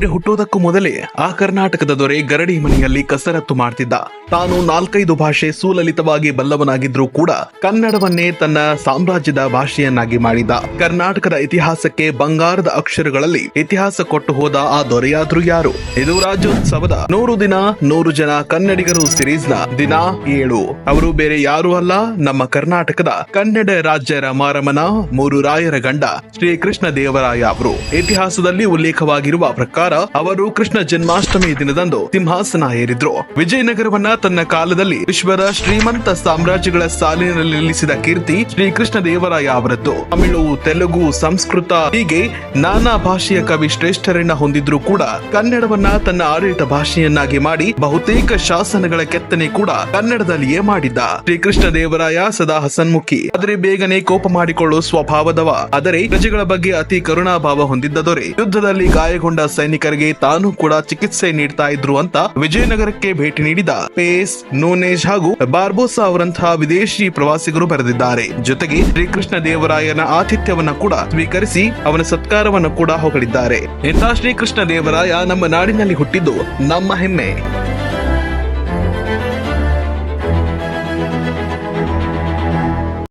ಸೂರ್ಯ ಹುಟ್ಟುವುದಕ್ಕೂ ಮೊದಲೇ ಆ ಕರ್ನಾಟಕದ ದೊರೆ ಗರಡಿ ಮನೆಯಲ್ಲಿ ಕಸರತ್ತು ಮಾಡ್ತಿದ್ದ. ತಾನು ನಾಲ್ಕೈದು ಭಾಷೆ ಸುಲಲಿತವಾಗಿ ಬಲ್ಲವನಾಗಿದ್ರೂ ಕೂಡ ಕನ್ನಡವನ್ನೇ ತನ್ನ ಸಾಮ್ರಾಜ್ಯದ ಭಾಷೆಯನ್ನಾಗಿ ಮಾಡಿದ. ಕರ್ನಾಟಕದ ಇತಿಹಾಸಕ್ಕೆ ಬಂಗಾರದ ಅಕ್ಷರಗಳಲ್ಲಿ ಇತಿಹಾಸ ಕೊಟ್ಟು ಆ ದೊರೆಯಾದ್ರೂ ಯಾರು? ಇದು ರಾಜ್ಯೋತ್ಸವದ ನೂರು ದಿನ, ನೂರು ಜನ ಕನ್ನಡಿಗರು ಸಿರೀಸ್ನ ದಿನ ಏಳು. ಅವರು ಬೇರೆ ಯಾರು ಅಲ್ಲ, ನಮ್ಮ ಕರ್ನಾಟಕದ ಕನ್ನಡ ರಾಜ್ಯರ ಮಾರಮನ ಮೂರು ರಾಯರ ಗಂಡ ಶ್ರೀ ಕೃಷ್ಣ ದೇವರಾಯ ಅವರು. ಇತಿಹಾಸದಲ್ಲಿ ಉಲ್ಲೇಖವಾಗಿರುವ ಪ್ರಕಾರ ಅವರು ಕೃಷ್ಣ ಜನ್ಮಾಷ್ಟಮಿ ದಿನದಂದು ಸಿಂಹಾಸನ ಏರಿದ್ರು. ವಿಜಯನಗರವನ್ನ ತನ್ನ ಕಾಲದಲ್ಲಿ ವಿಶ್ವದ ಶ್ರೀಮಂತ ಸಾಮ್ರಾಜ್ಯಗಳ ಸಾಲಿನಲ್ಲಿ ನಿಲ್ಲಿಸಿದ ಕೀರ್ತಿ ಶ್ರೀ ಕೃಷ್ಣ ದೇವರಾಯ ಅವರದ್ದು. ತಮಿಳು, ತೆಲುಗು, ಸಂಸ್ಕೃತ ಹೀಗೆ ನಾನಾ ಭಾಷೆಯ ಕವಿ ಶ್ರೇಷ್ಠರನ್ನ ಹೊಂದಿದ್ರು ಕೂಡ ಕನ್ನಡವನ್ನ ತನ್ನ ಆಡಳಿತ ಭಾಷೆಯನ್ನಾಗಿ ಮಾಡಿ ಬಹುತೇಕ ಶಾಸನಗಳ ಕೆತ್ತನೆ ಕೂಡ ಕನ್ನಡದಲ್ಲಿಯೇ ಮಾಡಿದ್ದ. ಶ್ರೀಕೃಷ್ಣ ದೇವರಾಯ ಸದಾ ಹಸನ್ಮುಖಿ. ಆದರೆ ಬೇಗನೆ ಕೋಪ ಮಾಡಿಕೊಳ್ಳುವ ಸ್ವಭಾವದವ. ಆದರೆ ಪ್ರಜೆಗಳ ಬಗ್ಗೆ ಅತಿ ಕರುಣಾಭಾವ ಹೊಂದಿದ್ದ ದೊರೆ. ಯುದ್ಧದಲ್ಲಿ ಗಾಯಗೊಂಡ ಸೈನಿಕರಿಗೆ ತಾನು ಕೂಡ ಚಿಕಿತ್ಸೆ ನೀಡ್ತಾ ಇದ್ರು ಅಂತ ವಿಜಯನಗರಕ್ಕೆ ಭೇಟಿ ನೀಡಿದ ಪೇಸ್ ನೋನೇಜ್ ಹಾಗೂ ಬಾರ್ಬೋಸಾ ಅವರಂತಹ ವಿದೇಶಿ ಪ್ರವಾಸಿಗರು ಬರೆದಿದ್ದಾರೆ. ಜೊತೆಗೆ ಶ್ರೀಕೃಷ್ಣ ದೇವರಾಯನ ಆತಿಥ್ಯವನ್ನ ಕೂಡ ಸ್ವೀಕರಿಸಿ ಅವನ ಸತ್ಕಾರವನ್ನು ಕೂಡ ಹೊಗಳಿದ್ದಾರೆ. ಇಂತಹ ಶ್ರೀಕೃಷ್ಣ ದೇವರಾಯ ನಮ್ಮ ನಾಡಿನಲ್ಲಿ ಹುಟ್ಟಿದ್ದು ನಮ್ಮ ಹೆಮ್ಮೆ.